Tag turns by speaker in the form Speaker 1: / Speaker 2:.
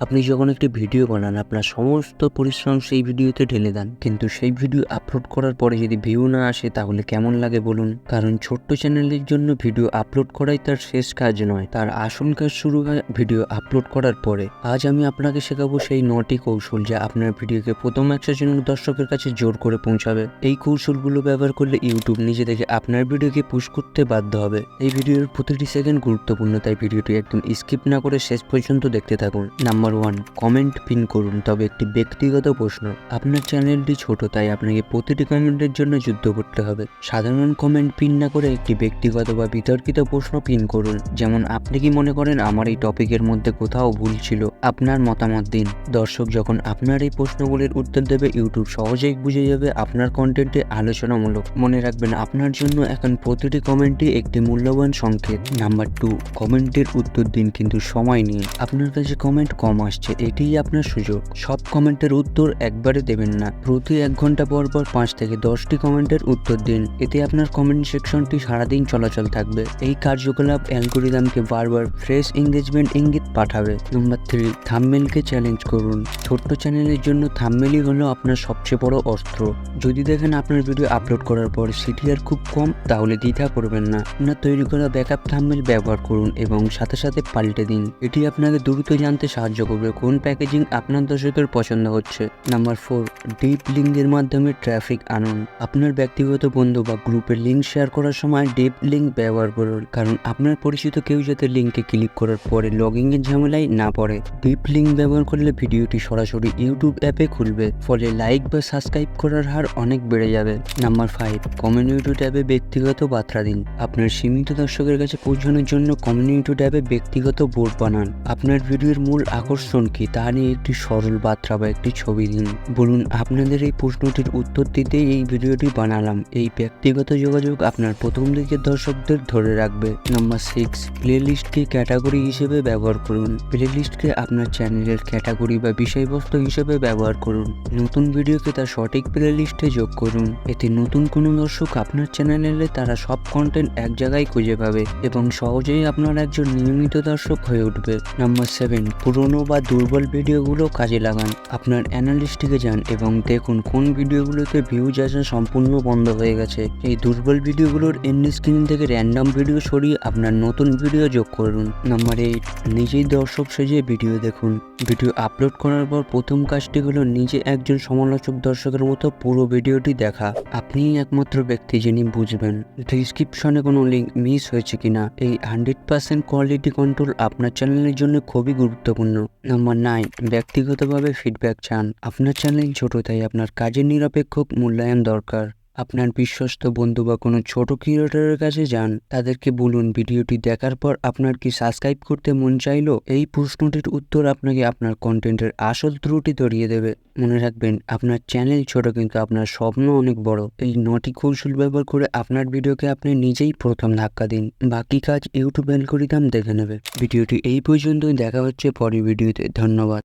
Speaker 1: আপনি যখন একটি ভিডিও বানান, আপনার সমস্ত পরিশ্রম সেই ভিডিওতে ঢেলে দেন। কিন্তু সেই ভিডিও আপলোড করার পরে যদি ভিউ না আসে, তাহলে কেমন লাগে বলুন? কারণ ছোট্ট চ্যানেলের জন্য ভিডিও আপলোড করাই তার শেষ কাজ নয়, তার আসল কাজ শুরু হয় ভিডিও আপলোড করার পরে। আজ আমি আপনাকে শেখাবো সেই নটি কৌশল যা আপনার ভিডিওকে প্রথম একশো জন দর্শকের কাছে জোর করে পৌঁছাবে। এই কৌশলগুলো ব্যবহার করলে ইউটিউব নিজে থেকে আপনার ভিডিওকে পুশ করতে বাধ্য হবে। এই ভিডিওর প্রতিটি সেকেন্ড গুরুত্বপূর্ণ, তাই ভিডিওটি একদম স্কিপ না করে শেষ পর্যন্ত দেখতে থাকুন। নাম্বার ওয়ান কমেন্ট পিন করুন। তবে একটি ব্যক্তিগত প্রশ্ন, আপনার চ্যানেলটি ছোট, তাই আপনাকে প্রতিটি কমেন্টের জন্য যুদ্ধ করতে হবে। সাধারণ কমেন্ট পিন না করে একটি ব্যক্তিগত বা বিতর্কিত প্রশ্ন পিন করুন। যেমন, আপনি কি মনে করেন, আমার এই টপিকের মধ্যে কোথাও ভুল ছিল? আপনার মতামত দিন। দর্শক যখন আপনার এই প্রশ্নগুলির উত্তর দেবে ইউটিউব সহজেই বুঝে যাবে আপনার কন্টেন্টে আলোচনামূলক। মনে রাখবেন, আপনার জন্য এখন প্রতিটি কমেন্টই একটি মূল্যবান সংকেত। নাম্বার টু কমেন্টের উত্তর দিন কিন্তু সময় নিয়ে। আপনার কাছে কমেন্ট কম আসছে, এটিই আপনার সুযোগ। সব কমেন্টের উত্তর একবারে দেবেন না। প্রতি এক ঘণ্টা পর পর পাঁচ থেকে দশটি কমেন্টের উত্তর দিন। এতে আপনার কমেন্ট সেকশনটি সারাদিন চলাচল থাকবে। এই কার্যকলাপ অ্যালগোরিদমকে বারবার ফ্রেশ এঙ্গেজমেন্ট ইঙ্গিত পাঠাবে। নাম্বার থ্রি থাম্মেলকে চ্যালেঞ্জ করুন। ছোট্ট চ্যানেলের জন্য থাম্মেলই হলো আপনার সবচেয়ে বড় অস্ত্র। যদি দেখেন আপনার ভিডিও আপলোড করার পর সিটিআর খুব কম, তাহলে দ্বিধা করবেন না। আপনার তৈরি করা ব্যাকআপ থাম্মেল ব্যবহার করুন এবং সাথে সাথে পাল্টে দিন। এটি আপনাকে দ্রুত জানতে সাহায্য করবে কোন প্যাকেজিং আপনার দর্শকের পছন্দ হচ্ছে। নাম্বার ফোর ডিপ লিঙ্কের মাধ্যমে ট্রাফিক আনুন। আপনার ব্যক্তিগত বন্ধু বা গ্রুপের লিঙ্ক শেয়ার করার সময় ডিপ লিঙ্ক ব্যবহার করুন, কারণ আপনার পরিচিত কেউ যাতে লিঙ্কে ক্লিক করার পরে লগিং এর ঝামেলায় না পড়ে। ডিপ লিঙ্ক ব্যবহার করলে ভিডিওটি সরাসরি ইউটিউব অ্যাপে খুলবে। ফলে লাইক বা সাবস্ক্রাইব করার হার অনেক বেড়ে যাবে। নাম্বার ফাইভ কমিউনিটি ট্যাবে ব্যক্তিগত বার্তা দিন। আপনার সীমিত দর্শকের কাছে পৌঁছানোর জন্য কমিউনিটি ট্যাবে ব্যক্তিগত বোর্ড বানান। আপনার ভিডিওর মূল আকর্ষণ কি তা নিয়ে একটি সরল বার্তা বা একটি ছবি দিন। বলুন, আপনাদের এই প্রশ্নটির উত্তর দিতেই এই ভিডিওটি বানালাম। এই ব্যক্তিগত যোগাযোগ আপনার প্রথম দিকের দর্শকদের ধরে রাখবে। নাম্বার সিক্স প্লেলিস্টকে ক্যাটাগরি হিসেবে ব্যবহার করুন। প্লেলিস্টকে আপনার চ্যানেলের ক্যাটাগরি বা বিষয়বস্তু হিসেবে ব্যবহার করুন। নতুন ভিডিওকে তার সঠিক প্লেলিস্টে যোগ করুন। এতে নতুন কোনো দর্শক আপনার চ্যানেলে তারা সব কন্টেন্ট এক জায়গায় খুঁজে পাবে এবং সহজেই আপনার একজন নিয়মিত দর্শক হয়ে উঠবে। নাম্বার সেভেন পুরনো বা দুর্বল ভিডিওগুলো কাজে লাগান। আপনার অ্যানালিস্টকে যান এবং দেখুন কোন ভিডিওগুলোতে ভিউজ আসা সম্পূর্ণ বন্ধ হয়ে গেছে। এই দুর্বল ভিডিওগুলোর এন্ড স্ক্রিন থেকে র্যান্ডম ভিডিও সরিয়ে আপনার নতুন ভিডিও যোগ করুন। নাম্বার এইট নিজেই দর্শক সেজে ভিডিও দেখুন। ভিডিও আপলোড করার পর প্রথম কাজটি হলো নিজে একজন সমালোচক দর্শকের মতো পুরো ভিডিওটি দেখা। আপনিই একমাত্র ব্যক্তি যিনি বুঝবেন ডিসক্রিপশনে কোনো লিঙ্ক মিস হয়েছে কিনা। এই হান্ড্রেড পার্সেন্ট কোয়ালিটি কন্ট্রোল আপনার চ্যানেলের জন্য খুবই গুরুত্বপূর্ণ। নাম্বার নাইন ব্যক্তিগতভাবে ফিডব্যাক চান। আপনার চ্যানেল ছোট, তাই আপনার কাজের নিরপেক্ষ মূল্যায়ন দরকার। আপনার বিশ্বস্ত বন্ধু বা কোনো ছোট ক্রিয়েটরের কাছে যান, তাদেরকে বলুন ভিডিওটি দেখার পর আপনার কি সাবস্ক্রাইব করতে মন চাইলো? এই প্রশ্নটির উত্তর আপনাকে আপনার কন্টেন্টের আসল ত্রুটি ধরিয়ে দেবে। মনে রাখবেন, আপনার চ্যানেল ছোট কিন্তু আপনার স্বপ্ন অনেক বড়। এই নটি কৌশল ব্যবহার করে আপনার ভিডিওকে আপনি নিজেই প্রথম ধাক্কা দিন। বাকি কাজ ইউটিউব অ্যালগোরিদম দেখে নেবে। ভিডিওটি এই পর্যন্তই, দেখা হচ্ছে পরের ভিডিওতে। ধন্যবাদ।